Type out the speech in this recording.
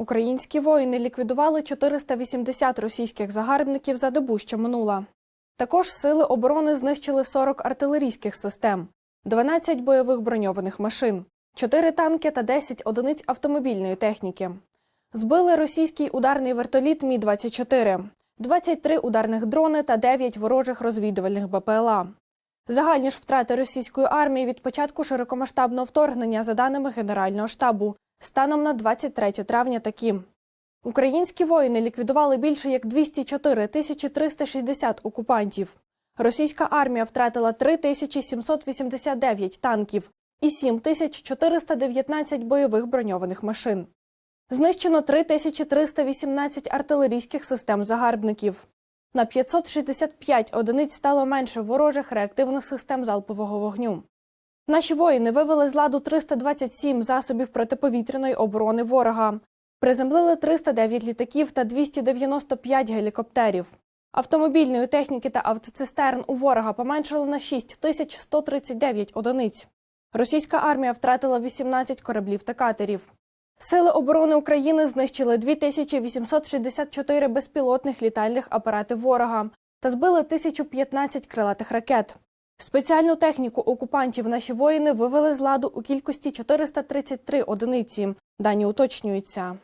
Українські воїни ліквідували 480 російських загарбників за добу, що минула. Також сили оборони знищили 40 артилерійських систем, 12 бойових броньованих машин, 4 танки та 10 одиниць автомобільної техніки. Збили російський ударний вертоліт Мі-24, 23 ударних дрони та 9 ворожих розвідувальних БПЛА. Загальні ж втрати російської армії від початку широкомасштабного вторгнення, за даними Генерального штабу, станом на 23 травня такі. Українські воїни ліквідували більше як 204 тисячі 360 окупантів. Російська армія втратила 3789 танків і 7419 бойових броньованих машин. Знищено 3318 артилерійських систем загарбників. На 565 одиниць стало менше ворожих реактивних систем залпового вогню. Наші воїни вивели з ладу 327 засобів протиповітряної оборони ворога, приземлили 309 літаків та 295 гелікоптерів. Автомобільної техніки та автоцистерн у ворога поменшало на 6139 одиниць. Російська армія втратила 18 кораблів та катерів. Сили оборони України знищили 2864 безпілотних літальних апарати ворога та збили 1015 крилатих ракет. Спеціальну техніку окупантів наші воїни вивели з ладу у кількості 433 одиниці. Дані уточнюються.